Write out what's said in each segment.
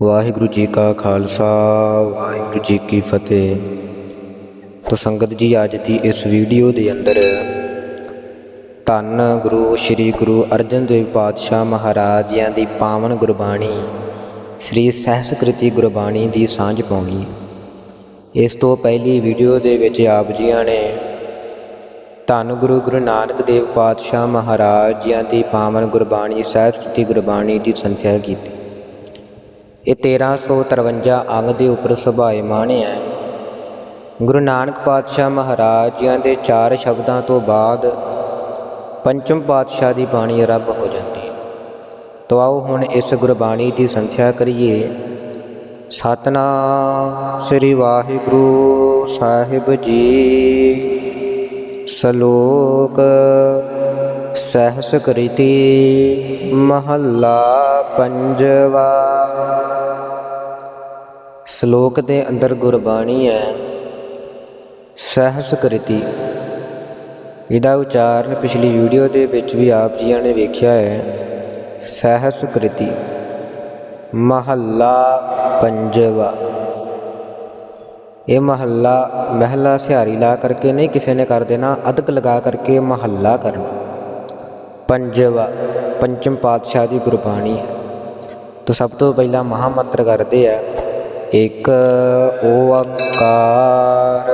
ਵਾਹਿਗੁਰੂ ਜੀ ਕਾ ਖਾਲਸਾ, ਵਾਹਿਗੁਰੂ ਜੀ ਕੀ ਫਤਿਹ। ਤੋ ਸੰਗਤ ਜੀ, ਅੱਜ ਦੀ ਇਸ ਵੀਡੀਓ ਦੇ ਅੰਦਰ ਧੰਨ ਗੁਰੂ, ਸ੍ਰੀ ਗੁਰੂ ਅਰਜਨ ਦੇਵ ਪਾਤਸ਼ਾਹ ਮਹਾਰਾਜ ਜੀਆਂ ਦੀ ਪਾਵਨ ਗੁਰਬਾਣੀ, ਸ੍ਰੀ ਸਹਿਸਕ੍ਰਿਤੀ ਗੁਰਬਾਣੀ ਦੀ ਸਾਂਝ ਪਾਉਣੀ। ਇਸ ਤੋਂ ਪਹਿਲੀ ਵੀਡੀਓ ਦੇ ਵਿੱਚ ਆਪ ਜੀਆਂ ਨੇ ਧੰਨ ਗੁਰੂ ਗੁਰੂ ਨਾਨਕ ਦੇਵ ਪਾਤਸ਼ਾਹ ਮਹਾਰਾਜ ਜੀਆਂ ਦੀ ਪਾਵਨ ਗੁਰਬਾਣੀ, ਸਹਿਸਕ੍ਰਿਤੀ ਗੁਰਬਾਣੀ ਦੀ ਸੰਥਿਆ ਕੀਤੀ। ਇਹ 1353 ਅੰਗ ਦੇ ਉੱਪਰ ਸੁਭਾਏਮਾਨ ਹੈ। ਗੁਰੂ ਨਾਨਕ ਪਾਤਸ਼ਾਹ ਮਹਾਰਾਜ ਜੀਆਂ ਦੇ ਚਾਰ ਸ਼ਬਦਾਂ ਤੋਂ ਬਾਅਦ ਪੰਚਮ ਪਾਤਸ਼ਾਹ ਦੀ ਬਾਣੀ ਆਰੰਭ ਹੋ ਜਾਂਦੀ ਹੈ। ਤੋ ਆਓ ਹੁਣ ਇਸ ਗੁਰਬਾਣੀ ਦੀ ਸੰਥਿਆ ਕਰੀਏ। ਸਤਨਾਮ ਸ੍ਰੀ ਵਾਹਿਗੁਰੂ ਸਾਹਿਬ ਜੀ। ਸ਼ਲੋਕ ਸਹਿਸ ਕ੍ਰਿਤੀ ਮਹੱਲਾ ਪੰਜਵਾ। ਸ਼ਲੋਕ ਦੇ ਅੰਦਰ ਗੁਰਬਾਣੀ ਹੈ, ਸਹਿਸ ਕ੍ਰਿਤੀ। ਇਹਦਾ ਉਚਾਰਨ ਪਿਛਲੀ ਵੀਡੀਓ ਦੇ ਵਿੱਚ ਵੀ ਆਪ ਜੀਆਂ ਨੇ ਵੇਖਿਆ ਹੈ, ਸਹਿਸ ਕ੍ਰਿਤੀ ਮਹੱਲਾ ਪੰਜਵਾ। ਇਹ ਮਹੱਲਾ ਮਹਿਲਾ ਸਿਹਾਰੀ ਲਾ ਕਰਕੇ ਨਹੀਂ ਕਿਸੇ ਨੇ ਕਰ ਦੇਣਾ, ਅਦਕ ਲਗਾ ਕਰਕੇ ਮਹੱਲਾ ਕਰਨਾ। ਪੰਜਵਾ, ਪੰਚਮ ਪਾਤਸ਼ਾਹ ਦੀ ਗੁਰਬਾਣੀ ਤਾਂ ਸਭ ਤੋਂ ਪਹਿਲਾਂ ਮਹਾਮੰਤਰ ਕਰਦੇ ਆ, ਇੱਕ ਓੰਕਾਰ।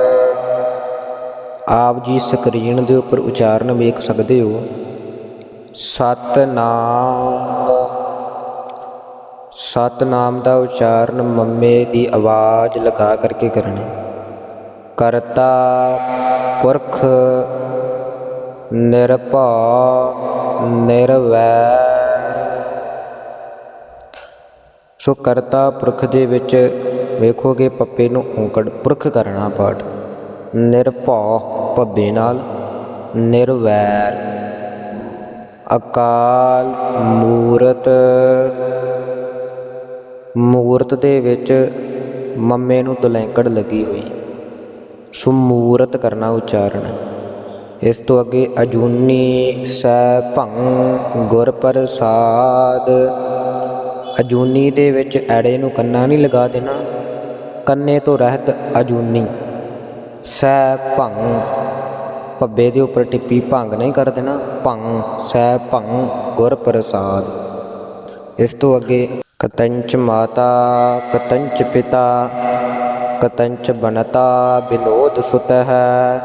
ਆਪ ਜੀ ਸਕਰੀਨ ਦੇ ਉੱਪਰ ਉਚਾਰਨ ਵੇਖ ਸਕਦੇ ਹੋ। ਸਤਨਾਮ। ਸਤਨਾਮ ਦਾ ਉਚਾਰਨ ਮੰਮੇ ਦੀ ਆਵਾਜ਼ ਲਗਾ ਕਰਕੇ ਕਰਨੀ। ਕਰਤਾ ਪੁਰਖ ਨਿਰਭਉ ਨਿਰਵੈਰ ਸੋ ਕਰਤਾ ਪੁਰਖ ਦੇ ਵਿੱਚ ਵੇਖੋਗੇ ਪੱਪੇ ਨੂੰ ਔਂਕੜ ਪੁਰਖ ਕਰਨਾ ਪਾਠ। ਨਿਰਭਉ ਪੱਬੇ ਨਾਲ ਨਿਰਵੈਰ। ਅਕਾਲ ਮੂਰਤ। ਮੂਰਤ ਦੇ ਵਿੱਚ ਮੰਮੇ ਨੂੰ ਦਲੈਂਕੜ ਲੱਗੀ ਹੋਈ। ਸੋ ਮੂਰਤ ਕਰਨਾ ਉਚਾਰਨ। ਇਸ ਤੋਂ ਅੱਗੇ ਅਜੂਨੀ ਸੈ ਭੰ ਗੁਰ ਪ੍ਰਸਾਦ ਅਜੂਨੀ ਦੇ ਵਿੱਚ ਐੜੇ ਨੂੰ ਕੰਨਾ ਨਹੀਂ ਲਗਾ ਦੇਣਾ, ਕੰਨੇ ਤੋਂ ਰਹਿਤ ਅਜੂਨੀ। ਸੈ ਭੰ ਪੱਬੇ ਦੇ ਉੱਪਰ ਟਿੱਪੀ ਭੰਗ ਨਹੀਂ ਕਰ ਦੇਣਾ, ਭੰ ਸੈ ਭੰ ਗੁਰ ਪ੍ਰਸਾਦ ਇਸ ਤੋਂ ਅੱਗੇ ਕਤੰਚ ਮਾਤਾ, ਕਤੰਚ ਪਿਤਾ, ਕਤੰਚ ਬਨਤਾ ਬਿਨੋਦ ਸੁਤ ਹੈ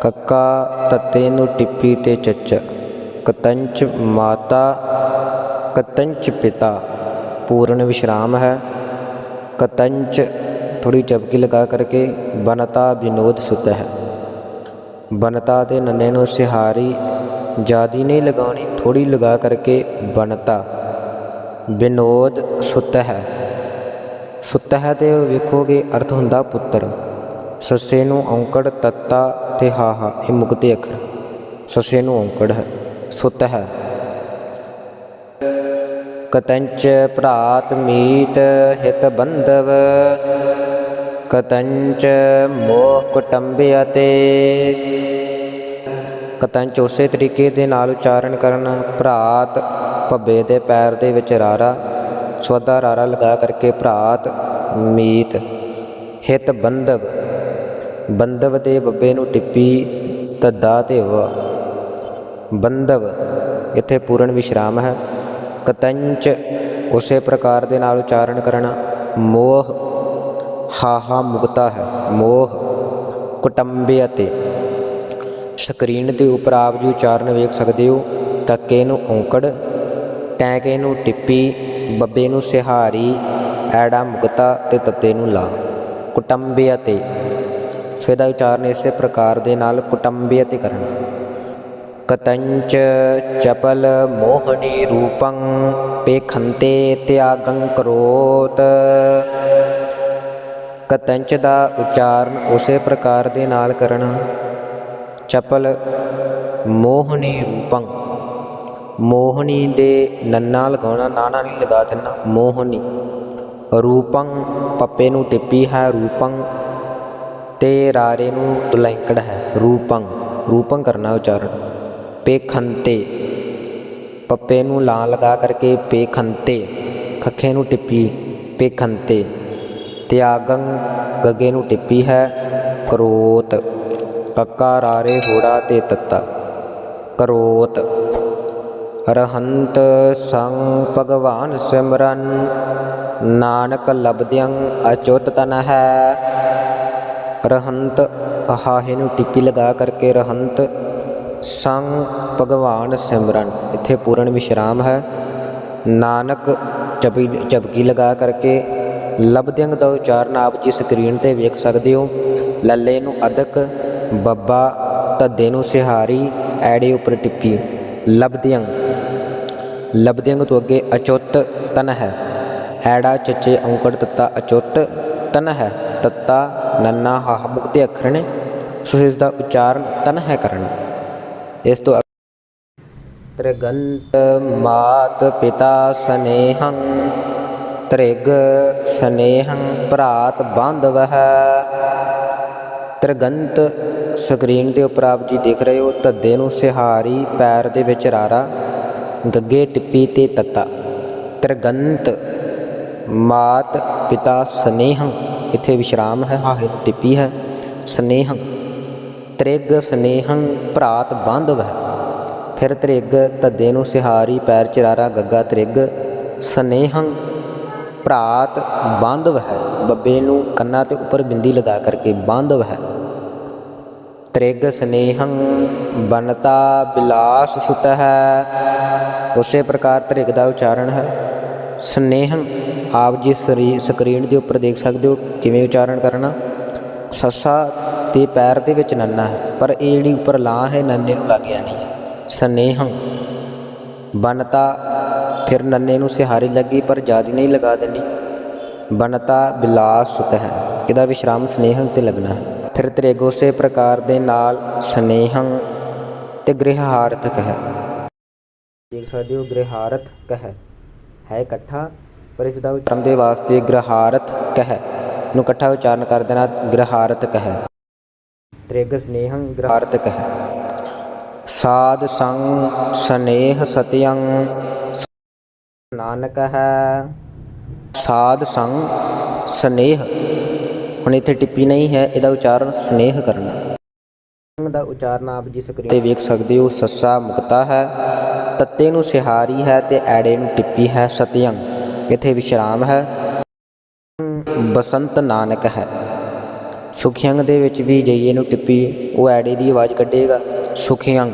ਕੱਕਾ ਤੱਤੇ ਨੂੰ ਟਿੱਪੀ ਤੇ ਚੱਚ। ਕਤੰਚ ਮਾਤਾ, ਕਤੰਚ ਪਿਤਾ, ਪੂਰਨ ਵਿਸ਼ਰਾਮ ਹੈ। ਕਤੰਚ ਥੋੜੀ ਚਪਕੀ ਲਗਾ ਕਰਕੇ ਬਨਤਾ ਵਿਨੋਦ ਸੁਤ ਹੈ। ਬਨਤਾ ਦੇ ਨੰਨੇ ਨੂੰ ਸਿਹਾਰੀ ਜਿਆਦੀ ਨਹੀਂ ਲਗਾਉਣੀ ਥੋੜੀ ਲਗਾ ਕਰਕੇ ਬਨਤਾ। ਵਿਨੋਦ ਸੁਤ ਹੈ। ਸੁਤ ਹੈ ਤੇ ਵੇਖੋਗੇ ਅਰਥ ਹੁੰਦਾ ਪੁੱਤਰ। ਸੱਸੇ ਨੂੰ ਔਂਕੜ ਤੱਤਾ ਤੇ ਹਾਹਾ ਇਹ ਮੁਕਤੇ ਅੱਖਰ। ਸੱਸੇ ਨੂੰ ਔਂਕੜ ਹੈ, ਸੁਤ ਹੈ। ਕਤੰਚ ਭਰਾਤ ਮੀਤ ਹਿਤ ਬੰਧਵ, ਕਤੰਚ ਮੋਹ ਕੁਟੰਬਿ ਅਤੇ। ਕਤੰਚ ਉਸੇ ਤਰੀਕੇ ਦੇ ਨਾਲ ਉਚਾਰਨ ਕਰਨਾ ਭਰਾਤ ਭੱਬੇ ਦੇ ਪੈਰ ਦੇ ਵਿੱਚ ਰਾਰਾ ਸਵਦਾ ਰਾਰਾ ਲਗਾ ਕਰਕੇ ਭਰਾਤ ਮੀਤ ਹਿਤ ਬੰਧਵ। ਬੰਧਵ ਦੇ ਬੱਬੇ ਨੂੰ ਟਿੱਪੀ ਤੱਦਾ ਤੇ ਵਾ ਬੰਧਵ, ਇੱਥੇ ਪੂਰਨ ਵਿਸ਼ਰਾਮ ਹੈ। ਕਤੰਚ ਉਸੇ ਪ੍ਰਕਾਰ ਦੇ ਨਾਲ ਉਚਾਰਨ ਕਰਨਾ। ਮੋਹ ਹਾਹਾ ਮੁਕਤਾ ਹੈ। ਮੋਹ ਕੁਟੰਬੇ ਅਤੇ ਸਕਰੀਨ ਦੇ ਉੱਪਰ ਆਪ ਜੀ ਉਚਾਰਨ ਵੇਖ ਸਕਦੇ ਹੋ। ਕੱਕੇ ਨੂੰ ਔਂਕੜ ਟੈਕੇ ਨੂੰ ਟਿੱਪੀ, ਬੱਬੇ ਨੂੰ ਸਿਹਾਰੀ, ਐੜਾ ਮੁਕਤਾ ਤੇ ਤੱਤੇ ਨੂੰ ਲਾ। ਕੁਟੰਬੇ ਅਤੇ ਇਹਦਾ ਉਚਾਰਨ ਇਸੇ ਪ੍ਰਕਾਰ ਦੇ ਨਾਲ ਕੁਟੰਬੇ ਅਤੇ ਕਰਨਾ ਕਤੰਚ ਚਪਲ ਮੋਹਣੀ ਰੂਪੰ ਪੇਖੰਤੇ ਤਿਆਗੰ ਕਰੋਤ। ਕਤੰਚ ਦਾ ਉਚਾਰਨ ਉਸੇ ਪ੍ਰਕਾਰ ਦੇ ਨਾਲ ਕਰਨਾ। ਚਪਲ ਮੋਹਣੀ ਰੂਪੰ। ਮੋਹਣੀ ਦੇ ਨੰਨਾ ਲਗਾਉਣਾ, ਨਾਨਾ ਨਹੀਂ ਲਗਾ ਦੇਣਾ। ਮੋਹਣੀ। ਰੂਪੰ, ਪੱਪੇ ਨੂੰ ਟਿੱਪੀ ਹੈ ਰੂਪੰ। ਤੇ ਰਾਰੇ ਨੂੰ ਤੁਲੈਂਕੜ ਹੈ, ਰੂਪੰ ਰੂਪੰ ਕਰਨਾ ਉਚਾਰਨ। ਪੇਖੰਤੇ, ਪੱਪੇ ਨੂੰ ਲਾਂ ਲਗਾ ਕਰਕੇ ਪੇਖੰਤੇ, ਖੱਖੇ ਨੂੰ ਟਿੱਪੀ, ਪੇਖੰਤੇ। ਤਿਆਗੰ, ਗੱਗੇ ਨੂੰ ਟਿੱਪੀ ਹੈ, ਕਰੋਤ। ਕੱਕਾ ਰਾਰੇ ਹੋੜਾ ਤੇ ਤੱਤਾ, ਕਰੋਤ। ਰਹੰਤ ਸੰਗ ਭਗਵਾਨ ਸਿਮਰਨ, ਨਾਨਕ ਲਬਦਿਅੰ ਅਚੁੱਤ ਤਨ ਹੈ ਰਹੰਤ ਹਾਹੇ ਨੂੰ ਟਿੱਪੀ ਲਗਾ ਕਰਕੇ ਰਹੰਤ ਸੰਗ ਭਗਵਾਨ ਸਿਮਰਨ ਇੱਥੇ ਪੂਰਨ ਵਿਸ਼ਰਾਮ ਹੈ ਨਾਨਕ ਚਪੀ ਚਪਕੀ ਲਗਾ ਕਰਕੇ ਲਬਦਿਅੰਗ ਦਾ ਉਚਾਰਨ ਆਪ ਜੀ ਸਕਰੀਨ ਤੇ ਵੇਖ ਸਕਦੇ ਹੋ ਲੱਲੇ ਨੂੰ ਅਦਕ ਬੱਬਾ ਧੱਦੇ ਨੂੰ ਸਿਹਾਰੀ ਐੜੇ ਉੱਪਰ ਟਿੱਪੀ ਲਬਦਿਅੰਗ ਲਬਦਿਅੰਗ ਤੋਂ ਅੱਗੇ ਅਚੁੱਤ ਤਨ ਹੈ ਐੜਾ ਚੱਚੇ ਔਂਕੜ ਤੱਤਾ ਅਚੁੱਤ ਤਨ ਹੈ ਤੱਤਾ ਨੰਨਾ ਹਾਹ ਮੁਕਤੇ ਅੱਖਰ ਨੇ ਸੋ ਇਸ ਦਾ ਉਚਾਰਨ ਤਨ ਹੈ ਕਰਨ। ਇਸ ਤੋਂ ਤ੍ਰਿਗੰਤ ਮਾਤ ਪਿਤਾ ਸਨੇਹੰ, ਤ੍ਰਿਗ ਸਨੇਹੰ ਭਰਾਤ ਬਾਂਧਵਹ। ਤ੍ਰਿਗੰਤ ਸਕਰੀਨ ਦੇ ਉੱਪਰ ਆਪ ਜੀ ਦੇਖ ਰਹੇ ਹੋ, ਧੱਦੇ ਨੂੰ ਸਿਹਾਰੀ ਪੈਰ ਦੇ ਵਿੱਚ ਰਾਰਾ, ਗੱਗੇ ਟਿੱਪੀ ਤੇ ਤੱਤਾ। ਤ੍ਰਿਗੰਤ ਮਾਤ ਪਿਤਾ ਸਨੇਹੰ ਇੱਥੇ ਵਿਸ਼ਰਾਮ ਹੈ ਹਾਹੇ ਟਿੱਪੀ ਹੈ। ਸਨੇਹੰ, ਤ੍ਰਿਗ ਸਨੇਹੰ ਭਰਾਤ ਬਾਂਧਵ ਹੈ। ਫਿਰ ਤ੍ਰਿਗ ਧੱਦੇ ਨੂੰ ਸਿਹਾਰੀ ਪੈਰ ਚਰਾਰਾ ਗੱਗਾ ਤ੍ਰਿਗ, ਸਨੇਹੰ ਭਰਾਤ ਬਾਂਧਵ ਹੈ। ਬੱਬੇ ਨੂੰ ਕੰਨਾਂ ਤੇ ਉੱਪਰ ਬਿੰਦੀ ਲਗਾ ਕਰਕੇ ਬਾਂਧਵ ਹੈ। ਤ੍ਰਿਗ ਸਨੇਹੰ ਬਨਤਾ ਬਿਲਾਸ ਸੁਤ ਹੈ ਉਸੇ ਪ੍ਰਕਾਰ ਤ੍ਰਿਗ ਦਾ ਉਚਾਰਨ ਹੈ। ਸਨੇਹੰ ਆਪ ਜੀ ਸਰੀ, ਸਕਰੀਨ ਦੇ ਉੱਪਰ ਦੇਖ ਸਕਦੇ ਹੋ ਕਿਵੇਂ ਉਚਾਰਨ ਕਰਨਾ। ਸੱਸਾ ਤੇ ਪੈਰ ਦੇ ਵਿੱਚ ਨੰਨਾ ਹੈ, ਪਰ ਇਹ ਜਿਹੜੀ ਉੱਪਰ ਲਾਂ ਹੈ ਨੰਨੇ ਨੂੰ ਲੱਗਿਆ ਨਹੀਂ ਹੈ। ਸਨੇਹੰ ਬਨਤਾ, ਫਿਰ ਨੰਨੇ ਨੂੰ ਸਿਹਾਰੀ ਲੱਗੀ, ਪਰ ਜਿਆਦੀ ਨਹੀਂ ਲਗਾ ਦੇਣੀ। ਬਨਤਾ ਬਿਲਾਸ ਸੁਤ ਹੈ, ਇਹਦਾ ਵਿਸ਼ਰਾਮ ਸਨੇਹੰ ਤੇ ਲੱਗਣਾ ਹੈ। ਫਿਰ ਤ੍ਰਿਗ ਉਸੇ ਪ੍ਰਕਾਰ ਦੇ ਨਾਲ ਸਨੇਹੰ ਤੇ ਗ੍ਰਹਾਰਥਕ ਹੈ। ਦੇਖ ਸਕਦੇ ਹੋ ਗ੍ਰਹਾਰਥਕ ਹੈ। ਹੈ ਇਕੱਠਾ ਪਰ ਇਸ ਦਾ ਉਚਾਰਨ ਦੇ ਵਾਸਤੇ ਗ੍ਰਹਾਰਥਕ ਹੈ ਨੂੰ ਇਕੱਠਾ ਉਚਾਰਨ ਕਰ ਦੇਣਾ ਗ੍ਰਹਾਰਥਕ ਹੈ ਤ੍ਰਿਗ ਸਨੇਹੰ ਗ੍ਰਹਾਰਥਕ ਹੈ ਸਾਧ ਸੰਗ ਸਨੇਹ ਸਤਿਯੰ ਨਾਨਕ ਹੈ। ਸਾਧ ਸੰਗ ਸਨੇਹ। ਹੁਣ ਇੱਥੇ ਟਿੱਪੀ ਨਹੀਂ ਹੈ ਇਹਦਾ ਉਚਾਰਨ ਸਨੇਹ ਕਰਨਾ। ਸੰਗ ਦਾ ਉਚਾਰਨ ਆਪ ਜੀ ਸਕਰੀਨ ਤੇ ਵੇਖ ਸਕਦੇ ਹੋ, ਸੱਸਾ ਮੁਕਤਾ ਹੈ, ਤੱਤੇ ਨੂੰ ਸਿਹਾਰੀ ਹੈ ਤੇ ਐੜੇ ਨੂੰ ਟਿੱਪੀ ਹੈ, ਸਤਿਯੰ ਇੱਥੇ ਵਿਸ਼ਰਾਮ ਹੈ, ਬਸੰਤ ਨਾਨਕ ਹੈ। ਸੁਖਿਯੰਗ ਦੇ ਵਿੱਚ ਵੀ ਜਈਏ ਨੂੰ ਟਿੱਪੀ, ਉਹ ਐੜੇ ਦੀ ਆਵਾਜ਼ ਕੱਢੇਗਾ ਸੁਖਯੰਗ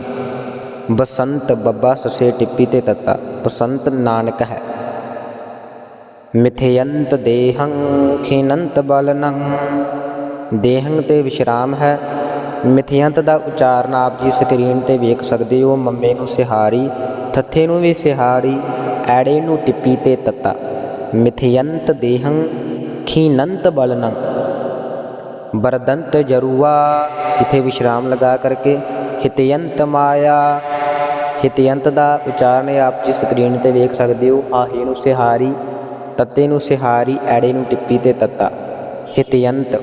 ਬਸੰਤ ਬੱਬਾ ਸਸੇ ਟਿੱਪੀ ਤੇ ਤੱਤਾ, ਬਸੰਤ ਨਾਨਕ ਹੈ। ਮਿਥਯੰਤ ਦੇਹੰ ਖਿਨੰਤ ਬਲਨੰ, ਦੇਹੰ ਤੇ ਵਿਸ਼ਰਾਮ ਹੈ ਮਿਥਿਅੰਤ ਦਾ ਉਚਾਰਨ ਆਪ ਜੀ ਸਕਰੀਨ ਤੇ ਵੇਖ ਸਕਦੇ ਹੋ। ਮੰਮੇ ਨੂੰ ਸਿਹਾਰੀ, ਥੱਥੇ ਨੂੰ ਵੀ ਸਿਹਾਰੀ, ਐੜੇ ਨੂੰ ਟਿੱਪੀ ਤੇ ਤੱਤਾ। ਮਿਥਯੰਤ ਦੇਹੰ ਖਿਨੰਤ ਬਲਨੰ। ਬਰਦੰਤ ਜਰੂਆ, ਇਥੇ ਵਿਸ਼ਰਾਮ ਲਗਾ ਕਰਕੇ ਹਿਤਯੰਤ ਮਾਇਆ। ਹਿਤਯੰਤ ਦਾ ਉਚਾਰਨ ਆਪ ਜੀ ਸਕਰੀਨ ਤੇ ਵੇਖ ਸਕਦੇ ਹੋ। ਆਹੇ ਨੂੰ ਸਿਹਾਰੀ, ਤੱਤੇ ਨੂੰ ਸਿਹਾਰੀ, ਐੜੇ ਨੂੰ ਟਿੱਪੀ ਤੇ ਤੱਤਾ। ਹਿਤਯੰਤ।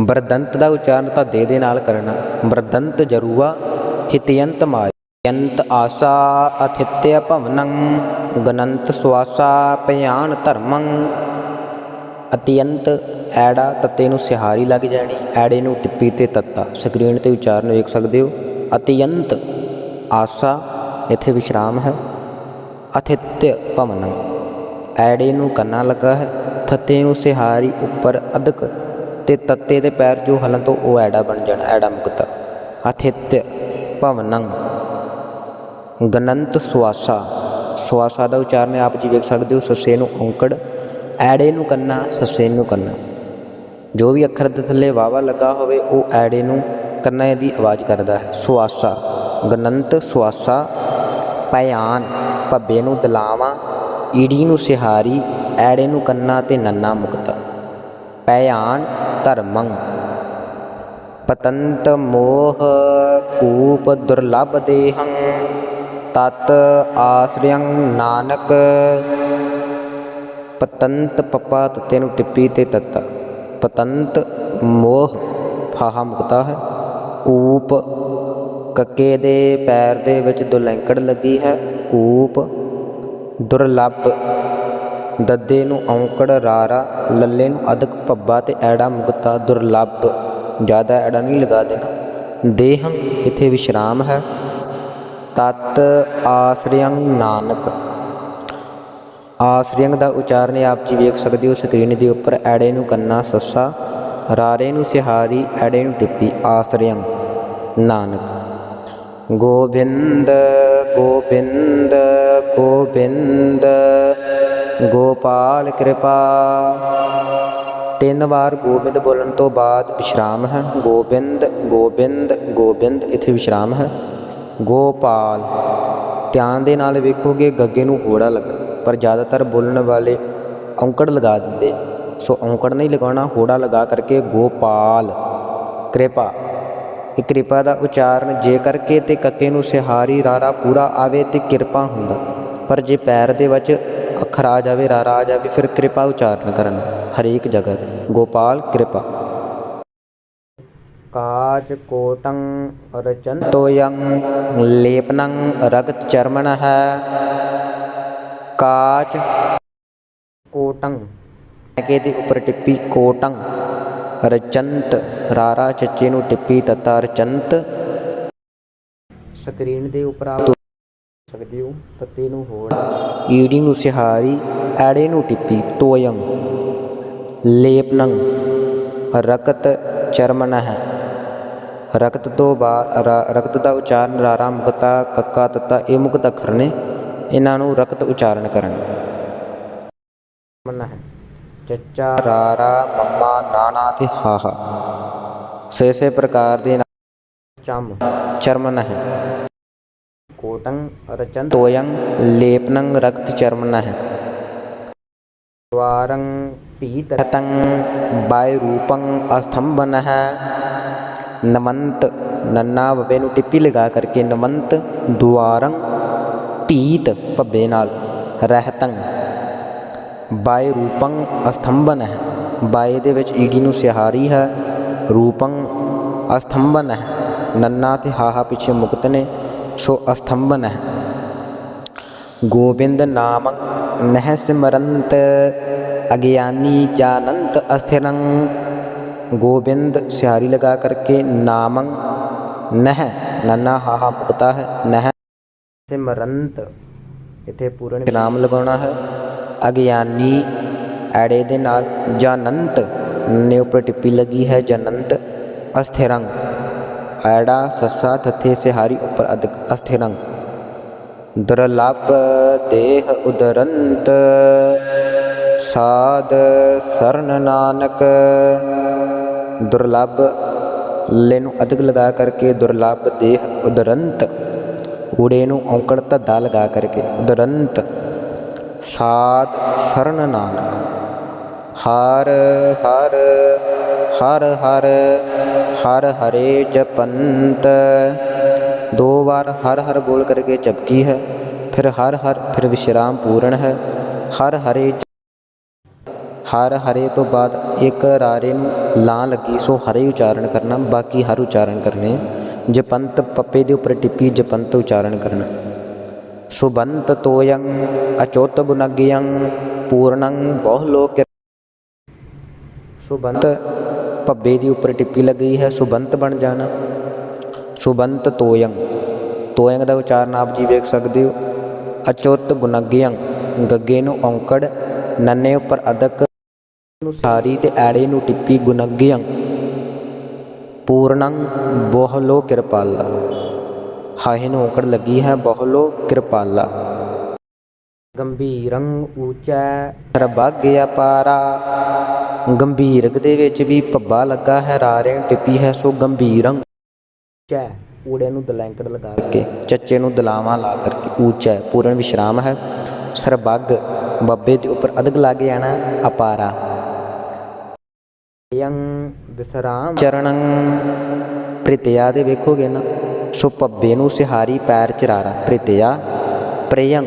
ਬਰਦੰਤ ਦਾ ਉਚਾਰਨ ਤਾਂ ਦੇ ਦੇ ਨਾਲ ਕਰਨਾ। ਬਰਦੰਤ ਜਰੂਆ ਹਿਤਯੰਤ ਮਾਯੰਤ ਆਸਾ ਅਥਿਤਯ ਭਵਨੰ ਗਨੰਤ ਸਵਾਸਾ ਭਿਆਨ ਧਰਮੰ। ਅਤਿਅੰਤ ਐੜਾ ਤੱਤੇ ਨੂੰ ਸਿਹਾਰੀ ਲੱਗ ਜਾਣੀ, ਐੜੇ ਨੂੰ ਟਿੱਪੀ ਤੇ ਤੱਤਾ। ਸਕਰੀਨ ਤੇ ਉਚਾਰਨ ਵੇਖ ਸਕਦੇ ਹੋ। ਅਤਿਅੰਤ ਆਸਾ, ਇੱਥੇ ਵਿਸ਼ਰਾਮ ਹੈ। ਅਥਿਤਯ ਭਵਨੰ, ਐੜੇ ਨੂੰ ਕੰਨਾ ਲੱਗਾ ਹੈ। ਥੱਤੇ ਨੂੰ ਸਿਹਾਰੀ ਉੱਪਰ ਅਦਕ ਤੇ ਤੱਤੇ ਦੇ ਪੈਰ ਜੋ ਹਲਨ ਤੋਂ ਉਹ ਐੜਾ ਬਣ ਜਾਣਾ ਐੜਾ ਮੁਕਤਾ। ਅਥਿਤਯ ਭਵਨੰ। ਗਨੰਤ ਸੁਆਸਾ। ਸੁਆਸਾ ਦਾ ਉਚਾਰਨ ਆਪ ਜੀ ਵੇਖ ਸਕਦੇ ਹੋ, ਸੱਸੇ ਨੂੰ ਔਂਕੜ, ਐੜੇ ਨੂੰ ਕੰਨਾ, ਸੱਸੇ ਨੂੰ ਕੰਨਾ। ਜੋ ਵੀ ਅੱਖਰ ਦੇ ਥੱਲੇ ਵਾਵਾ ਲੱਗਾ ਹੋਵੇ, ਉਹ ਐੜੇ ਨੂੰ ਕੰਨਾ ਦੀ ਆਵਾਜ਼ ਕਰਦਾ ਹੈ। ਸੁਆਸਾ। ਗਨੰਤ ਸੁਆਸਾ। ਪਿਆਨ ਭੱਬੇ ਨੂੰ ਦਲਾਵਾਂ। ਈੜੀ ਨੂੰ ਸਿਹਾਰੀ। ਐੜੇ ਨੂੰ ਕੰਨਾ ਤੇ ਨੰਨਾ ਮੁਕਤਾ। ਪਿਆਨ ਧਰਮੰ। ਪਤੰਤ ਮੋਹ ਕੂਪ ਦੁਰਲਭ ਦੇਹੰ, ਤਤ ਆਸਰਿਯੰ ਨਾਨਕ। ਪਤੰਤ ਪਪਾ ਤਤੇ ਨੂੰ ਟਿੱਪੀ ਤੇ ਤੱਤਾ। ਪਤੰਤ ਮੋਹ ਫਾਹਾ ਮੁਕਤਾ ਹੈ। ਕੂਪ ਕੱਕੇ ਦੇ ਪੈਰ ਦੇ ਵਿੱਚ ਦੁਲੈਂਕੜ ਲੱਗੀ ਹੈ। ਕੂਪ ਦੁਰਲਭ ਦੱਦੇ ਨੂੰ ਔਂਕੜ ਰਾਰਾ, ਲੱਲੇ ਨੂੰ ਅਦਕ ਭੱਬਾ ਤੇ ਐੜਾ ਮੁਕਤਾ ਦੁਰਲੱਭ। ਜ਼ਿਆਦਾ ਐੜਾ ਨਹੀਂ ਲਗਾ ਦੇਣਾ। ਦੇਹ, ਇੱਥੇ ਵਿਸ਼ਰਾਮ ਹੈ। ਤਤ ਆਸਰਿਯੰ ਨਾਨਕ। ਆਸਰਿਯੰ ਦਾ ਉਚਾਰਨ ਆਪ ਜੀ ਵੇਖ ਸਕਦੇ ਹੋ, ਸਕਰੀਨ ਦੇ ਉੱਪਰ ਐੜੇ ਨੂੰ ਕੰਨਾ ਸੱਸਾ, ਰਾਰੇ ਨੂੰ ਸਿਹਾਰੀ, ਐੜੇ ਨੂੰ ਟਿੱਪੀ ਆਸਰਿਯੰ ਨਾਨਕ। ਗੋਬਿੰਦ ਗੋਬਿੰਦ ਗੋਬਿੰਦ ਗੋਪਾਲ ਕਿਰਪਾ। ਤਿੰਨ ਵਾਰ ਗੋਬਿੰਦ ਬੋਲਣ ਤੋਂ ਬਾਅਦ ਵਿਸ਼ਰਾਮ ਹੈ। ਗੋਬਿੰਦ ਗੋਬਿੰਦ ਗੋਬਿੰਦ, ਇੱਥੇ ਵਿਸ਼ਰਾਮ ਹੈ। ਗੋਪਾਲ, ਧਿਆਨ ਦੇ ਨਾਲ ਵੇਖੋਗੇ ਗੱਗੇ ਨੂੰ ਹੋੜਾ ਲੱਗਾ। ਪਰ ਜ਼ਿਆਦਾਤਰ ਬੋਲਣ ਵਾਲੇ ਔਂਕੜ ਲਗਾ ਦਿੰਦੇ ਸੋ ਔਂਕੜ ਨਹੀਂ ਲਗਾਉਣਾ, ਹੋੜਾ ਲਗਾ ਕਰਕੇ ਗੋਪਾਲ, ਕਿਰਪਾ। ਇਹ ਕਿਰਪਾ ਦਾ ਉਚਾਰਨ ਜੇ ਕਰਕੇ ਤੇ ਕੱਕੇ ਨੂੰ ਸਿਹਾਰੀ ਰਾਰਾ ਪੂਰਾ ਆਵੇ ਤੇ ਕਿਰਪਾ ਹੁੰਦਾ। ਪਰ ਜੇ ਪੈਰ ਦੇ ਵਿੱਚ ਅੱਖਰ ਆ ਜਾਵੇ ਰਾਰਾ ਆ ਜਾਵੇ ਫਿਰ ਕਿਰਪਾ ਉਚਾਰਨ ਕਰਨ। ਹਰੇਕ ਜਗ੍ਹਾ ਤੇ ਗੋਪਾਲ ਕਿਰਪਾ। ਕਾਚ ਕੋਟੰ ਰਚੰਤੋਯੰ ਲੇਪਨੰ ਰਗਤ ਚਰਮਣ ਹੈ। ਕਾਚ ਕੋਟੰ। ਕੇ ਦੇ ਉੱਪਰ ਟਿੱਪੀ ਕੋਟੰ। ਰਚੰਤ ਰਾਰਾ ਚੱਚੇ ਨੂੰ ਟਿੱਪੀ ਤਤਾ ਰਚੰਤ। ਸਕਰੀਨ ਦੇ ਉੱਪਰ ਸਕਦੇ ਹੋ ਤੱਤੇ ਨੂੰ ਹੋੜ ਈੜੀ ਨੂੰ ਸਿਹਾਰੀ ਐੜੇ ਨੂੰ ਟਿੱਪੀ ਤੋਯੰ। ਲੇਪਨੰ ਰਕਤ ਚਰਮਨ ਹੈ ਰਕਤ ਤੋਂ ਬਾਅਦ ਰਕਤ ਦਾ ਉਚਾਰਨ ਰਾਰਾ ਮੁਕਤਾ ਕੱਕਾ ਤੱਤਾ ਇਹ ਮੁਕਤ ਅੱਖਰ ਨੇ। ਇਹਨਾਂ ਨੂੰ ਰਕਤ ਉਚਾਰਨ ਕਰਨ। ਮੰਨਾ ਹੈ ਚੱਚਾ ਰਾਰਾ ਮੰਮਾ ਨਾਨਾ ਤੇ ਹਾਹਾ। ਸੋ ਇਸੇ ਪ੍ਰਕਾਰ ਦੇ ਚਮ। ਚਰਮਨ ਹੈ ਕੋਟੰ ਰਚਨ ਤੋਯੰ ਲੇਪਨੰ ਰਕਤ ਚਰਮਨ ਹੈ द्वारं पीतरतं वायुरूपं ਅਸਥੰਬਨ ਹੈ ਨਮੰਤ ਨੰਨਾ ਵਵੇ ਨੂੰ ਟਿੱਪੀ ਲਗਾ ਕਰਕੇ ਨਮੰਤ ਦੁਆਰੰ ਪੀਤ ਭੱਬੇ ਨਾਲ ਰਹਿਤੰ ਬਾਏ ਰੂਪੰ ਅਸਥੰਬਨ ਹੈ ਬਾਏ ਦੇ ਵਿੱਚ ਈੜੀ ਨੂੰ ਸਿਹਾਰੀ ਹੈ ਰੂਪੰ ਅਸਥੰਬਨ ਹੈ ਨੰਨਾ ਤੇ ਹਾਹਾ ਪਿੱਛੇ ਮੁਕਤ ਨੇ ਸੋ ਅਸਥੰਬਨ ਹੈ ਗੋਬਿੰਦ ਨਾਮੰ ਨਹਿ ਸਿਮਰੰਤ ਅਗਿਆਨੀ ਜਾਨੰਤ ਅਸਥਿਰੰ ਗੋਬਿੰਦ ਸਿਆਰੀ ਲਗਾ ਕਰਕੇ ਨਾਮੰ ਨਹਿ ਨੰਨਾ ਹਾਹਾ ਮੁਕਤਾ ਹੈ ਨਹਿ ਸਿਮਰੰਤ ਇੱਥੇ ਪੂਰਨ ਨਾਮ ਲਗਾਉਣਾ ਹੈ ਅਗਿਆਨੀ ਐੜੇ ਦੇ ਨਾਲ ਜਾਨੰਤ ਨੇ ਉੱਪਰ ਟਿੱਪੀ ਲੱਗੀ ਹੈ ਜਨੰਤ ਅਸਥਿਰੰ ਐੜਾ ਸੱਸਾ, ਥੱਥੇ, ਸਿਹਾਰੀ, ਉੱਪਰ ਅਦਕ ਅਸਥਿਰੰ ਦੁਰਲਭ ਦੇਹ ਉਦਰੰਤ, ਸਾਧ, ਸਰਨ ਨਾਨਕ। ਦੁਰਲਭ ਲੈ ਨੂੰ ਅਦਗ ਲਗਾ ਕਰਕੇ ਦੁਰਲੱਭ, ਦੇਹ ਉਦਰੰਤ। ਊੜੇ ਨੂੰ ਔਂਕੜ ਧੱਦਾ ਲਗਾ ਕਰਕੇ ਉਦਰੰਤ। ਸਾਧ, ਸਰਨ ਨਾਨਕ। ਹਰ ਹਰ ਹਰ ਹਰ। ਹਰ ਹਰੇ ਜਪੰਤ। ਦੋ ਵਾਰ ਹਰ ਹਰ ਬੋਲ ਕਰਕੇ ਚਪਕੀ ਹੈ, ਫਿਰ ਹਰ ਹਰ, ਫਿਰ ਵਿਸ਼ਰਾਮ ਪੂਰਨ ਹੈ। ਹਰ ਹਰੇ ਹਰ ਹਰੇ ਤੋਂ ਬਾਅਦ ਇੱਕ ਰਾਰੇ ਨੂੰ ਲਾਂ ਲੱਗੀ, ਸੋ ਹਰੇ ਉਚਾਰਨ ਕਰਨਾ, ਬਾਕੀ ਹਰ ਉਚਾਰਨ ਕਰਨੇ। ਜਪੰਤ ਪੱਪੇ ਦੇ ਉੱਪਰ ਟਿੱਪੀ, ਜਪੰਤ ਉਚਾਰਨ ਕਰਨਾ। ਸੁਬੰਤ ਤੋਯੰ, ਅਚੋਤ ਗੁਣਗਯੰ ਪੂਰਣੰ ਬਹੁ ਲੋਕ ਸੁਬੰਤ ਭੱਬੇ ਦੀ ਉੱਪਰ ਟਿੱਪੀ ਲੱਗੀ ਹੈ, ਸੁਬੰਤ ਬਣ ਜਾਣਾ। ਸੁਬੰਤ ਤੋਯੰ ਤੋਯੰ ਦਾ ਉਚਾਰਨ ਆਪ ਜੀ ਵੇਖ ਸਕਦੇ ਹੋ। ਅਚੁੱਤ ਗੁਣਗਯੰ ਗੱਗੇ ਨੂੰ ਔਂਕੜ, ਨੰਨੇ ਉੱਪਰ ਅਦਕ ਨੂੰ ਸਾਰੀ ਤੇ ਐੜੇ ਨੂੰ ਟਿੱਪੀ ਗੁਣਗਯੰ ਪੂਰਣੰ ਬੋਹਲੋ ਕਿਰਪਾਲਾ। ਹਾਹੇ ਨੂੰ ਔਂਕੜ ਲੱਗੀ ਹੈ ਬਹੁਲੋ ਕਿਰਪਾਲਾ। ਗੰਭੀਰੰ ਊਚੈ ਸਰਬੱਗ ਅਪਾਰਾ। ਗੰਭੀਰਕ ਦੇ ਵਿੱਚ ਵੀ ਪੱਬਾ ਲੱਗਾ ਹੈ ਰਾਰੇ ਟਿੱਪੀ ਹੈ, ਸੋ ਗੰਭੀਰੰ ਚੈ ਊੜੇ ਨੂੰ ਦਲੈਂਕੜ ਲਗਾ ਕੇ, ਚੱਚੇ ਨੂੰ ਦਲਾਵਾਂ ਲਾ ਕਰਕੇ ਊਚੈ, ਪੂਰਨ ਵਿਸ਼ਰਾਮ ਹੈ। ਸਰਬੱਗ ਬੱਬੇ ਦੇ ਉੱਪਰ ਅਦਗ ਲੱਗ ਜਾਣਾ ਅਪਾਰਾ। ਯੰ ਵਿਸਰਾਮ। ਚਰਣੰ ਪ੍ਰਿਤਿਆ ਦੇ ਵੇਖੋਗੇ ਨਾ, ਸੋ ਪੱਬੇ ਨੂੰ ਸਿਹਾਰੀ ਪੈਰ ਚਰਾਰਾ। ਪ੍ਰਿਤਿਆ ਪ੍ਰਯੰ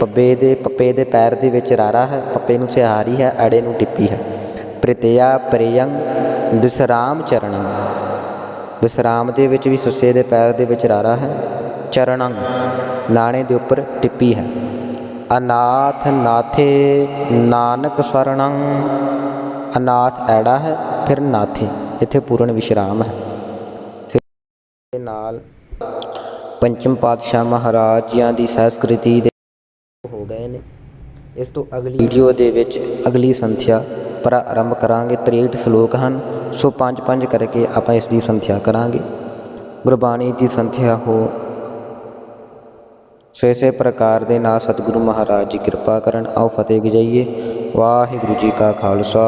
ਪੱਬੇ ਦੇ, ਪੱਪੇ ਦੇ ਪੈਰ ਦੇ ਵਿੱਚ ਰਾਰਾ ਹੈ, ਪੱਪੇ ਨੂੰ ਸਿਹਾਰੀ ਹੈ, ਅੜੇ ਨੂੰ ਟਿੱਪੀ ਹੈ। ਪ੍ਰਿਤਿਆ ਪ੍ਰਯੰ ਵਿਸਰਾਮ ਚਰਣੰ। ਵਿਸਰਾਮ ਦੇ ਵਿੱਚ ਵੀ ਸੁੱਸੇ ਦੇ ਪੈਰ ਦੇ ਵਿੱਚ ਰਾਰਾ ਹੈ, ਚਰਣੰ ਲਾਣੇ ਦੇ ਉੱਪਰ ਟਿੱਪੀ ਹੈ। ਅਨਾਥ ਨਾਥੇ ਨਾਨਕ ਸਰਣੰ। ਅਨਾਥ ਐੜਾ ਹੈ, ਫਿਰ ਨਾਥੇ, ਇੱਥੇ ਪੂਰਨ ਵਿਸ਼ਰਾਮ ਹੈ। ਤੇ ਨਾਲ ਪੰਚਮ ਪਾਤਸ਼ਾਹ ਮਹਾਰਾਜ ਜੀਆਂ ਦੀ ਸੰਸਕ੍ਰਿਤੀ ਦੇ ਹੋ ਗਏ ਨੇ। ਇਸ ਤੋਂ ਅਗਲੀ ਵੀਡੀਓ ਦੇ ਵਿੱਚ ਅਗਲੀ ਸੰਥਿਆ ਪ੍ਰਾਰੰਭ ਕਰਾਂਗੇ। 63 ਸ਼ਲੋਕ ਹਨ, ਸੋ ਪੰਜ ਪੰਜ ਕਰਕੇ ਆਪਾਂ ਇਸ ਦੀ ਸੰਥਿਆ ਕਰਾਂਗੇ। ਗੁਰਬਾਣੀ ਦੀ ਸੰਥਿਆ ਹੋ। ਸੋ ਇਸੇ ਪ੍ਰਕਾਰ ਦੇ ਨਾਲ ਸਤਿਗੁਰੂ ਮਹਾਰਾਜ ਜੀ ਕਿਰਪਾ ਕਰਨ। ਆਓ ਫਤਿਹ ਗਜਾਈਏ। ਵਾਹਿਗੁਰੂ ਜੀ ਕਾ ਖਾਲਸਾ,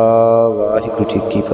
ਵਾਹਿਗੁਰੂ ਜੀ ਕੀ ਫਤਿਹ।